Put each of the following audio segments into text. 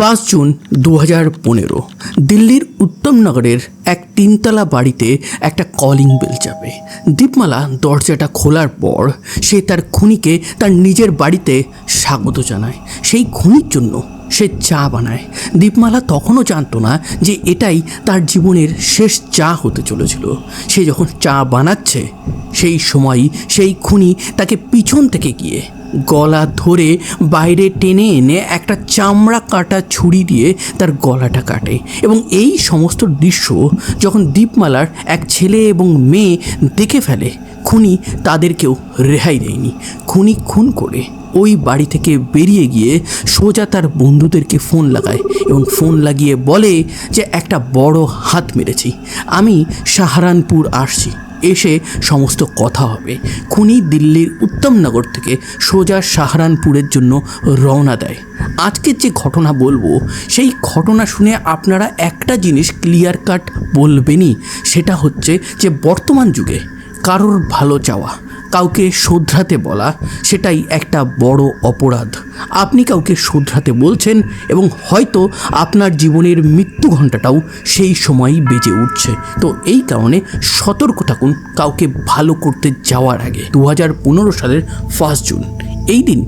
First June দু হাজার পনেরো, দিল্লির উত্তমনগরের এক তিনতলা বাড়িতে একটা কলিং বেল চাপে। দীপমালা দরজাটা খোলার পর সে তার খুনিকে তার নিজের বাড়িতে স্বাগত জানায়। সেই খুনির জন্য সে চা বানায়। দীপমালা তখনও জানতো না যে এটাই তার জীবনের শেষ চা হতে চলেছিল। সে যখন চা বানাচ্ছে, সেই সময়ই সেই খুনি তাকে পিছন থেকে গিয়ে গলা ধরে বাইরে টেনে এনে একটা চামড়া কাটা ছুরি দিয়ে তার গলাটা কাটে এবং এই সমস্ত দৃশ্য যখন দীপমালার এক ছেলে এবং মেয়ে দেখে ফেলে, খুনি তাদেরকেও রেহাই দেয়নি। খুনি খুন করে ওই বাড়ি থেকে বেরিয়ে গিয়ে সোজা তার বন্ধুদেরকে ফোন লাগায় এবং ফোন লাগিয়ে বলে যে, একটা বড় হাত মেরেছি। আমি সাহারানপুর আসছি। এসে সমস্ত কথা হবে। খুনি দিল্লির উত্তমনগর থেকে সোজা সাহারানপুরের জন্য রওনা দেয়। আজকের যে ঘটনা বলব, সেই ঘটনা শুনে আপনারা একটা জিনিস ক্লিয়ার কাট বলবেনই। সেটা হচ্ছে যে, বর্তমান যুগে কারোর ভালো চাওয়া কাউকে শোধরাতে বলা সেটাই একটা বড় অপরাধ। আপনি কাউকে শোধরাতে বলছেন এবং হয়তো আপনার জীবনের মৃত্যু ঘণ্টাটাও সেই সময়ই বেজে উঠছে। তো এই কারণে সতর্ক থাকুন কাউকে ভালো করতে যাওয়ার আগে। দু হাজার পনেরো সালের ফার্স্ট জুন, এই দিন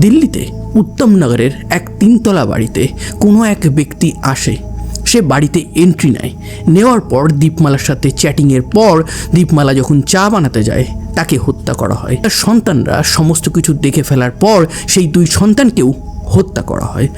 দিল্লিতে উত্তমনগরের এক তিনতলা বাড়িতে কোনো এক ব্যক্তি আসে। সে বাড়িতে এন্ট্রি নেয়। নেওয়ার পর দীপমালার সাথে চ্যাটিংয়ের পর দীপমালা যখন চা বানাতে যায় তাকে হত্যা করা হয়। তার সন্তানরা সমস্ত কিছু দেখে ফেলার পর সেই দুই সন্তানকেও হত্যা করা হয়।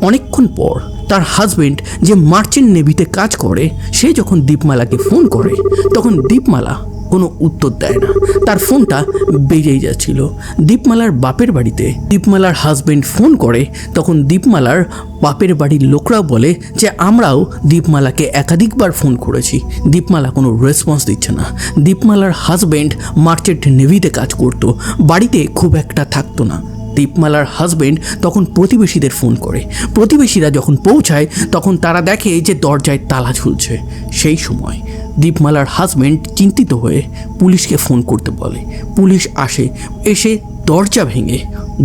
অনেকক্ষণ পর তার হাজবেন্ড যে মার্চেন্ট নেভিতে কাজ করে, সে যখন দীপমালাকে ফোন করে, তখন দীপমালা কোনো উত্তর দেয় না। তার ফোনটা বেজেই যাচ্ছিল। দীপমালার বাপের বাড়িতে দীপমালার হাজব্যান্ড ফোন করে, তখন দীপমালার বাপের বাড়ির লোকরাও বলে যে, আমরাও দীপমালাকে একাধিকবার ফোন করেছি। দীপমালা কোনো রেসপন্স দিচ্ছে না। দীপমালার হাজব্যান্ড মার্চেন্ট নেভিতে কাজ করতো। বাড়িতে খুব একটা থাকতো না। দীপমালার হাজবেন্ড তখন প্রতিবেশীদের ফোন করে। প্রতিবেশীরা যখন পৌঁছায়, তখন তারা দেখে যে দরজায় তালা ঝুলছে। সেই সময় দীপমালার হাজবেন্ড চিন্তিত হয়ে পুলিশকে ফোন করতে বলে। পুলিশ আসে, এসে দরজা ভেঙে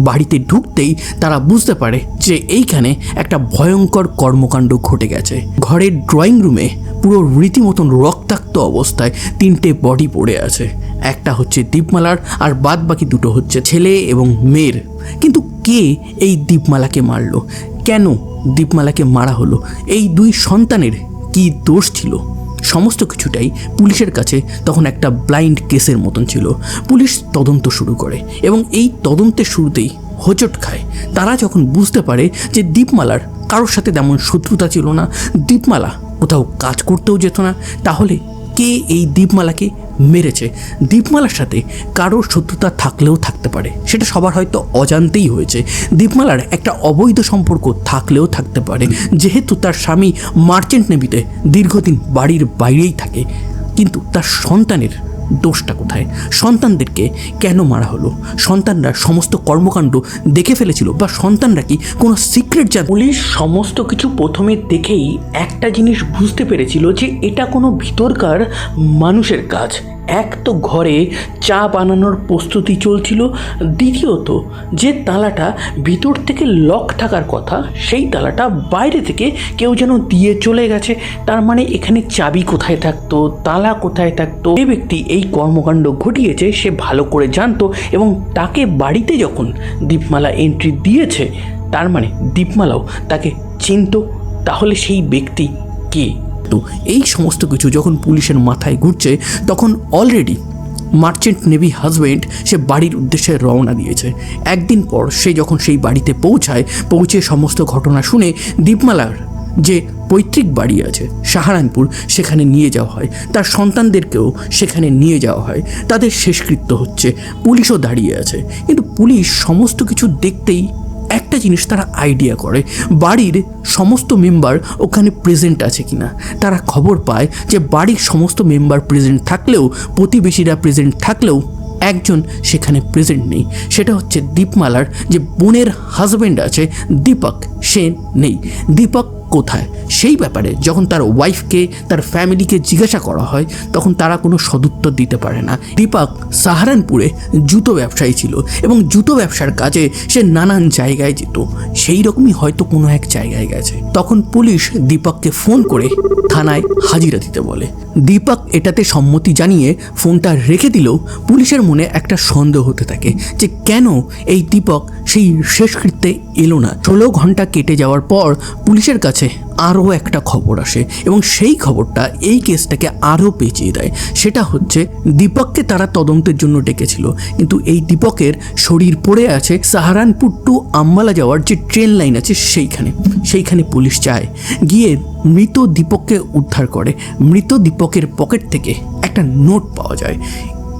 বাড়িতে ঢুকতেই তারা বুঝতে পারে যে এইখানে একটা ভয়ঙ্কর কর্মকাণ্ড ঘটে গেছে। ঘরের ড্রয়িং রুমে পুরো রীতিমতন রক্তাক্ত অবস্থায় তিনটে বডি পড়ে আছে। একটা হচ্ছে দীপমালার আর বাদ বাকি দুটো হচ্ছে ছেলে এবং মেয়ের। কিন্তু কে এই দীপমালাকে মারলো? কেন দীপমালাকে মারা হলো? এই দুই সন্তানের কি দোষ ছিল? সমস্ত কিছুটাই পুলিশের কাছে তখন একটা ব্লাইন্ড কেসের মতন ছিল। পুলিশ তদন্ত শুরু করে এবং এই তদন্তের শুরুতেই হোঁচট খায়। তারা যখন বুঝতে পারে যে দীপমালার কারোর সাথে তেমন শত্রুতা ছিল না, দীপমালা কোথাও কাজ করতেও যেত না, তাহলে কে এই দীপমালাকে মেরেছে? দীপমালার সাথে কারোর শত্রুতা থাকলেও থাকতে পারে। সেটা সবার হয়তো অজান্তেই হয়েছে। দীপমালার একটা অবৈধ সম্পর্ক থাকলেও থাকতে পারে। যেহেতু তার স্বামী মার্চেন্ট নেভিতে দীর্ঘদিন বাড়ির বাইরেই থাকে, কিন্তু তার সন্তানের দোষটা কোথায়? সন্তানদেরকে কেন মারা হলো? সন্তানরা সমস্ত কর্মকাণ্ড দেখে ফেলেছিল বা সন্তানরা কি কোনো সিক্রেট যা পুলিশ সমস্ত কিছু প্রথমে দেখেই একটা জিনিস বুঝতে পেরেছিল যে এটা কোনো ভিতরকার মানুষের কাজ। এক তো ঘরে চা বানানোর প্রস্তুতি চলছিল, দ্বিতীয়ত যে তালাটা ভিতর থেকে লক থাকার কথা, সেই তালাটা বাইরে থেকে কেউ যেন দিয়ে চলে গেছে। তার মানে এখানে চাবি কোথায় থাকতো, তালা কোথায় থাকতো? যে ব্যক্তি এই কর্মকাণ্ড ঘটিয়েছে, সে ভালো করে জানতো এবং তাকে বাড়িতে যখন দীপমালা এন্ট্রি দিয়েছে, তার মানে দীপমালাও তাকে চিনত, তাহলে সেই ব্যক্তি কে? তো এই সমস্ত কিছু যখন পুলিশের মাথায় ঘুরছে, তখন অলরেডি মার্চেন্ট নেভি হাজবেন্ড সে বাড়ির উদ্দেশ্যে রওনা দিয়েছে। একদিন পর সে যখন সেই বাড়িতে পৌঁছায়, পৌঁছে সমস্ত ঘটনা শুনে দীপমালার যে পৈতৃক বাড়ি আছে, সাহারানপুর, সেখানে নিয়ে যাওয়া হয়। তার সন্তানদেরকেও সেখানে নিয়ে যাওয়া হয়। তাদের শেষকৃত্য হচ্ছে, পুলিশও দাঁড়িয়ে আছে। কিন্তু পুলিশ সমস্ত কিছু দেখতেই একটা জিনিস তারা আইডিয়া করে, বাড়ির সমস্ত মেম্বার ওখানে প্রেজেন্ট আছে কিনা। তারা খবর পায় যে বাড়ির সমস্ত মেম্বার প্রেজেন্ট থাকলেও, প্রতিবেশীরা প্রেজেন্ট থাকলেও একজন সেখানে প্রেজেন্ট নেই। সেটা হচ্ছে দীপমালার যে বোনের হাজব্যান্ড আছে, দীপক, সে নেই। দীপক কোথায়? সেই ব্যাপারে যখন তার ওয়াইফকে তার ফ্যামিলিকে জিজ্ঞাসা করা হয়, তখন তারা কোনো সদুত্তর দিতে পারে না। দীপক সাহারানপুরে জুতো ব্যবসায়ী ছিল এবং জুতো ব্যবসার কাজে সে নানান জায়গায় যেত। সেই রকমই হয়তো কোনো এক জায়গায় গেছে। তখন পুলিশ দীপককে ফোন করে থানায় হাজিরা দিতে বলে। দীপক এটাতে সম্মতি জানিয়ে ফোনটা রেখে দিলেও পুলিশের মনে একটা সন্দেহ হতে থাকে যে কেন এই দীপক সেই শেষকৃত্যে এলো না। ষোলো ঘণ্টা কেটে যাওয়ার পর পুলিশের কাছে আরও একটা খবর আসে এবং সেই খবরটা এই কেসটাকে আরও পেঁচিয়ে দেয়। সেটা হচ্ছে, দীপককে তারা তদন্তের জন্য ডেকেছিল, কিন্তু এই দীপকের শরীর পড়ে আছে সাহারানপুর টু আম্বালা যাওয়ার যে ট্রেন লাইন আছে সেইখানে। সেইখানে পুলিশ যায়, গিয়ে মৃত দীপককে উদ্ধার করে। মৃত দীপকের পকেট থেকে একটা নোট পাওয়া যায়।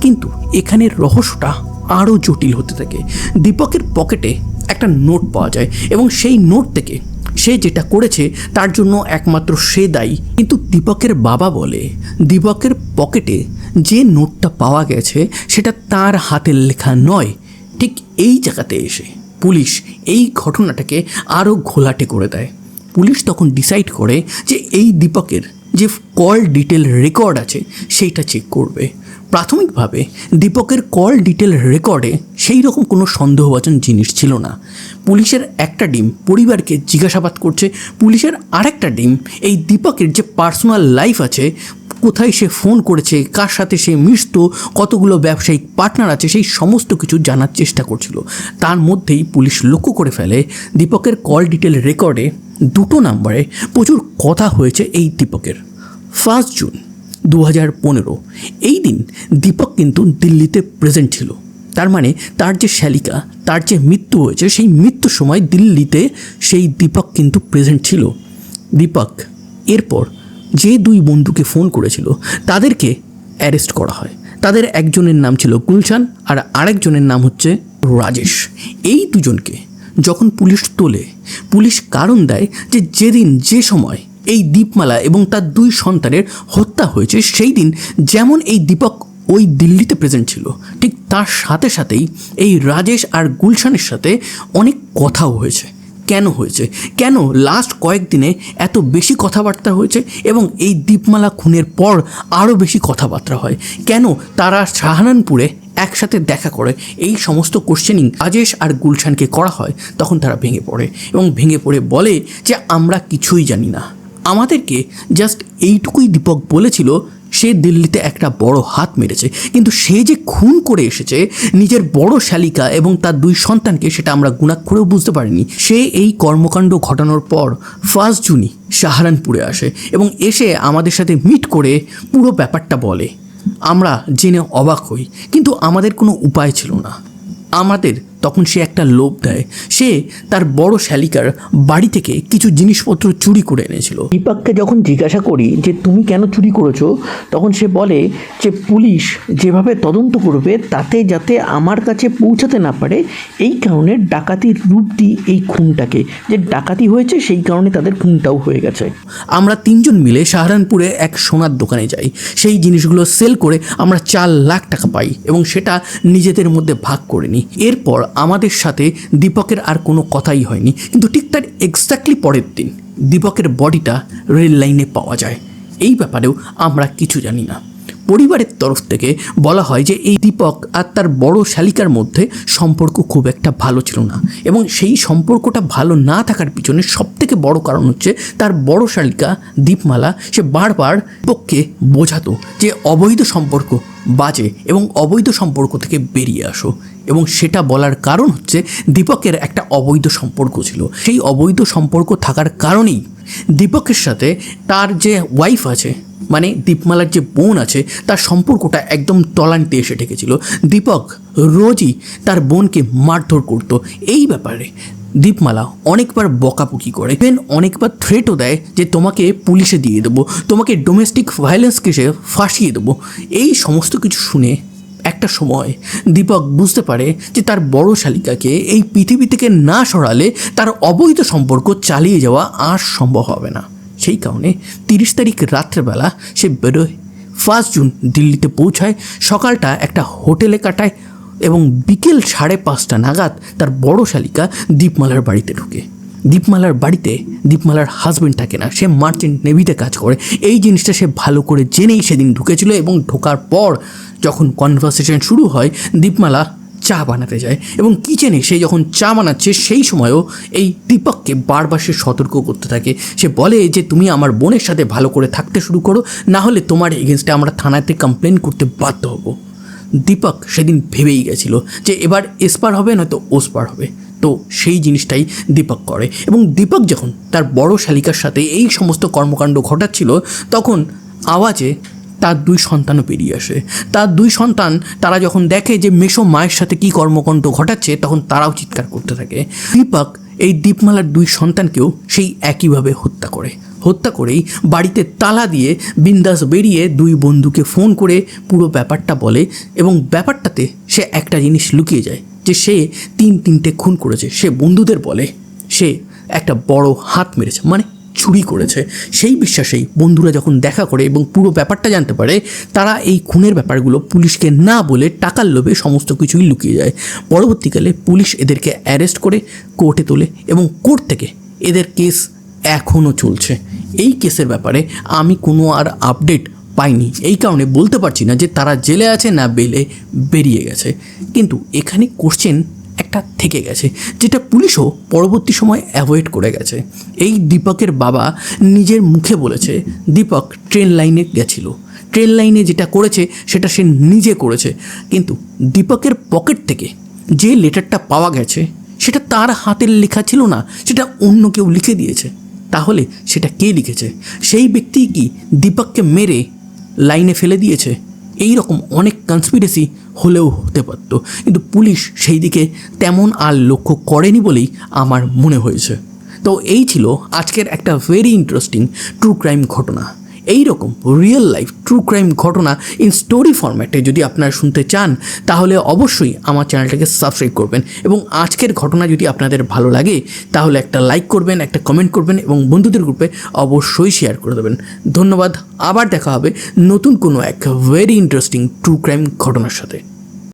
কিন্তু এখানের রহস্যটা আরও জটিল হতে থাকে। দীপকের পকেটে একটা নোট পাওয়া যায় এবং সেই নোট থেকে সে যেটা করেছে, তার জন্য একমাত্র সে দায়ী। কিন্তু দীপকের বাবা বলে, দীপকের পকেটে যে নোটটা পাওয়া গেছে, সেটা তার হাতের লেখা নয়, ঠিক এই জায়গাতে এসে। পুলিশ এই ঘটনাটাকে আরও ঘোলাটে করে দেয়। পুলিশ তখন ডিসাইড করে যে এই দীপকের যে কল ডিটেল রেকর্ড আছে, সেইটা চেক করবে। প্রাথমিকভাবে দীপকের কল ডিটেল রেকর্ডে সেই রকম কোনো সন্দেহভাজন জিনিস ছিল না। পুলিশের একটা ডিম পরিবারকে জিজ্ঞাসাবাদ করছে, পুলিশের আরেকটা ডিম এই দীপকের যে পার্সোনাল লাইফ আছে, কোথায় সে ফোন করেছে, কার সাথে সে মিশত, কতগুলো ব্যবসায়িক পার্টনার আছে, সেই সমস্ত কিছু জানার চেষ্টা করছিল। তার মধ্যেই পুলিশ লক্ষ্য করে ফেলে দীপকের কল ডিটেল রেকর্ডে দুটো নাম্বারে প্রচুর কথা হয়েছে এই দীপকের। ফার্স্ট জুন দু হাজার পনেরো, এই দিন দীপক কিন্তু দিল্লিতে প্রেজেন্ট ছিল। তার মানে তার যে শ্যালিকা, তার যে মৃত্যু হয়েছে, সেই মৃত্যুর সময় দিল্লিতে সেই দীপক কিন্তু প্রেজেন্ট ছিল। দীপক, এরপর যে দুই বন্ধুকে ফোন করেছিল, তাদেরকে অ্যারেস্ট করা হয়। তাদের একজনের নাম ছিল গুলশান আর আরেকজনের নাম হচ্ছে রাজেশ। এই দুজনকে যখন পুলিশ তোলে, পুলিশ কারণ দেয় যে যেদিন যে সময় এই দীপমালা এবং তার দুই সন্তানের হত্যা হয়েছে, সেই দিন যেমন এই দীপক ওই দিল্লিতে প্রেজেন্ট ছিল, ঠিক তার সাথে সাথেই এই রাজেশ আর গুলশানের সাথে অনেক কথাও হয়েছে। কেন হয়েছে? কেন লাস্ট কয়েকদিনে এত বেশি কথাবার্তা হয়েছে এবং এই দীপমালা খুনের পর আরও বেশি কথাবার্তা হয়? কেন তারা শাহানানপুরে একসাথে দেখা করে এই সমস্ত কোশ্চেনিং রাজেশ আর গুলশানকে করা হয়, তখন তারা ভেঙে পড়ে এবং ভেঙে পড়ে বলে যে আমরা কিছুই জানি না। আমাদেরকে জাস্ট এইটুকুই দীপক বলেছিল, সে দিল্লিতে একটা বড় হাত মেরেছে। কিন্তু সে যে খুন করে এসেছে, নিজের বড় শালিকা এবং তার দুই সন্তানকে সেটা আমরা গুণাক্ষরেও বুঝতে পারিনি। সে এই কর্মকাণ্ড ঘটানোর পর ফার্স্ট জুনই সাহারানপুরে আসে এবং এসে আমাদের সাথে মিট করে পুরো ব্যাপারটা বলে। আমরা জেনে অবাক হই কিন্তু আমাদের কোনো উপায় ছিল না। আমাদের তখন সে একটা লোভ দেয়। সে তার বড় শালিকার বাড়ি থেকে কিছু জিনিসপত্র চুরি করে এনেছিল। দীপককে যখন জিজ্ঞাসা করি যে তুমি কেন চুরি করেছ? তখন সে বলে যে পুলিশ যেভাবে তদন্ত করবে তাতে যাতে আমার কাছে পৌঁছাতে না পারে এই কারণে ডাকাতির রূপ দিই এই খুনটাকে। যে ডাকাতি হয়েছে সেই কারণে তাদের খুনটাও হয়ে গেছে। আমরা তিনজন মিলে সাহারানপুরে এক সোনার দোকানে যাই। সেই জিনিসগুলো সেল করে আমরা চার লাখ টাকা পাই এবং সেটা নিজেদের মধ্যে ভাগ করে নিই। এরপর আমাদের সাথে দীপকের আর কোনো কথাই হয়নি। কিন্তু ঠিক তার এক্স্যাক্টলি পরের দিন দীপকের বডিটা রেল লাইনে পাওয়া যায়। এই ব্যাপারেও আমরা কিছু জানি না। পরিবারের তরফ থেকে বলা হয় যে এই দীপক আর তার বড় শালিকার মধ্যে সম্পর্ক খুব একটা ভালো ছিল না। এবং সেই সম্পর্কটা ভালো না থাকার পিছনে সবথেকে বড় কারণ হচ্ছে তার বড় শালিকা দীপমালা, সে বারবার দীপককে বোঝাতো যে অবৈধ সম্পর্ক বাজে এবং অবৈধ সম্পর্ক থেকে বেরিয়ে আসো। এবং সেটা বলার কারণ হচ্ছে দীপকের একটা অবৈধ সম্পর্ক ছিল। সেই অবৈধ সম্পর্ক থাকার কারণেই দীপকের সাথে তার যে ওয়াইফ আছে মানে দীপমালার যে বোন আছে, তার সম্পর্কটা একদম তলানিতে এসে ঠেকেছিল দীপক রোজই তার বোনকে মারধর করত। এই ব্যাপারে দীপমালা অনেকবার বকাবকি করে। ইভেন অনেকবার থ্রেটও দেয় যে তোমাকে পুলিশে দিয়ে দেবো, তোমাকে ডোমেস্টিক ভায়োলেন্স কেসে ফাঁসিয়ে দেবো। এই সমস্ত কিছু শুনে একটা সময় দীপক বুঝতে পারে যে তার বড় শালিকাকে এই পৃথিবী থেকে না সরালে তার অবৈধ সম্পর্ক চালিয়ে যাওয়া আর সম্ভব হবে না। সেই কারণে তিরিশ তারিখ রাত্রেবেলা সে বেরোয়। ফার্স্ট জুন দিল্লিতে পৌঁছায়, সকালটা একটা হোটেলে কাটায় এবং বিকেল সাড়ে পাঁচটা নাগাদ তার বড় শালিকা দীপমালার বাড়িতে ঢুকে। দীপমালার বাড়িতে দীপমালার হাজবেন্ড থাকে না, সে মার্চেন্ট নেভিতে কাজ করে। এই জিনিসটা সে ভালো করে জেনেই সেদিন ঢুকেছিল এবং ঢোকার পর যখন কনভারসেশন শুরু হয়, দীপমালা চা বানাতে যায় এবং কিচেনে সে যখন চা বানাচ্ছে, সেই সময়ও এই দীপককে বারবার সে সতর্ক করতে থাকে। সে বলে যে, তুমি আমার বোনের সাথে ভালো করে থাকতে শুরু করো, না হলে তোমার এগেনস্টে আমরা থানাতে কমপ্লেন করতে বাধ্য হব। দীপক সেদিন ভেবেই গেছিল যে, এবার এসপার হবে, নয়তো ওসপার হবে। তো সেই জিনিসটাই দীপক করে। এবং দীপক যখন তার বড় শালিকার সাথে এই সমস্ত কর্মকাণ্ড ঘটাচ্ছিল, তখন আওয়াজে তার দুই সন্তানও বেরিয়ে আসে। তার দুই সন্তান, তারা যখন দেখে যে মেশো মায়ের সাথে কী কর্মকাণ্ড ঘটাচ্ছে, তখন তারাও চিৎকার করতে থাকে। দীপক এই দীপমালার দুই সন্তানকেও সেই একইভাবে হত্যা করে। হত্যা করেই বাড়িতে তালা দিয়ে বিন্দাস বেরিয়ে দুই বন্ধুকে ফোন করে পুরো ব্যাপারটা বলে এবং ব্যাপারটাতে সে একটা জিনিস লুকিয়ে যায়। যে সে তিন তিনটে খুন করেছে, সে বন্ধুদের বলে, সে একটা বড় হাত মেরেছে মানে চুরি করেছে। সেই বিশ্বাসেই বন্ধুরা যখন দেখা করে এবং পুরো ব্যাপারটা জানতে পারে, তারা এই খুনের ব্যাপারগুলো পুলিশকে না বলে টাকার লোভে সমস্ত কিছুই লুকিয়ে যায়। পরবর্তীকালে পুলিশ এদেরকে অ্যারেস্ট করে কোর্টে তোলে এবং কোর্ট থেকে এদের কেস এখনও চলছে। এই কেসের ব্যাপারে আমি কোনো আর আপডেট পাইনি। এই কারণে বলতে পারছি না যে তারা জেলে আছে না বেলে বেরিয়ে গেছে। কিন্তু এখানে কোশ্চেন একটা থেকে গেছে, যেটা পুলিশও পরবর্তী সময় অ্যাভয়েড করে গেছে। এই দীপকের বাবা নিজের মুখে বলেছে, দীপক ট্রেন লাইনে গেছিল। ট্রেন লাইনে যেটা করেছে, সেটা সে নিজে করেছে। কিন্তু দীপকের পকেট থেকে যে লেটারটা পাওয়া গেছে, সেটা তার হাতের লেখা ছিল না, সেটা অন্য কেউ লিখে দিয়েছে। তাহলে সেটা কে লিখেছে? সেই ব্যক্তি কি দীপককে মেরে লাইনে ফেলে দিয়েছে। এই রকম অনেক কনস্পিরেসি হলেও হতে পারত। কিন্তু পুলিশ সেই দিকে তেমন আর লক্ষ্য করেনি বলেই আমার মনে হয়েছে। তো এই ছিল আজকের একটা ভেরি ইন্টারেস্টিং ট্রু ক্রাইম ঘটনা। এই রকম রিয়েল লাইফ ট্রু ক্রাইম ঘটনা ইন স্টোরি ফরম্যাটে যদি আপনারা শুনতে চান, তাহলে অবশ্যই আমার চ্যানেলটাকে সাবস্ক্রাইব করবেন এবং আজকের ঘটনা যদি আপনাদের ভালো লাগে, তাহলে একটা লাইক করবেন, একটা কমেন্ট করবেন এবং বন্ধুদের গ্রুপে অবশ্যই শেয়ার করে দেবেন। ধন্যবাদ, আবার দেখা হবে নতুন কোনো এক ভেরি ইন্টারেস্টিং ট্রু ক্রাইম ঘটনার সাথে।